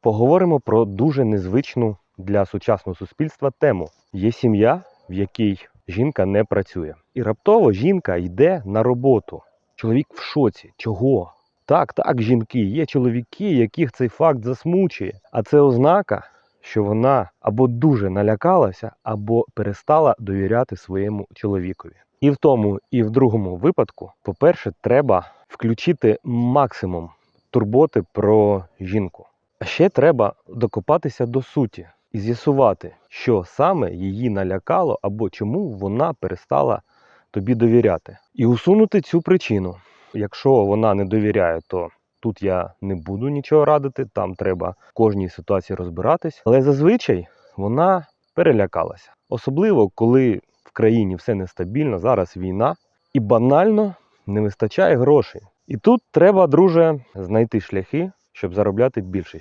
Поговоримо про дуже незвичну для сучасного суспільства тему. Є сім'я, в якій жінка не працює. І раптово жінка йде на роботу. Чоловік в шоці. Чого? Так, так, жінки, є чоловіки, яких цей факт засмучує. А це ознака, що вона або дуже налякалася, або перестала довіряти своєму чоловікові. І в тому, і в другому випадку, по-перше, треба включити максимум турботи про жінку. Ще треба докопатися до суті і з'ясувати, що саме її налякало або чому вона перестала тобі довіряти, і усунути цю причину. Якщо вона не довіряє, то тут я не буду нічого радити, там треба в кожній ситуації розбиратись. Але зазвичай вона перелякалася, особливо коли в країні все нестабільно, зараз війна, і банально не вистачає грошей. І тут треба, друже, знайти шляхи, щоб заробляти більше.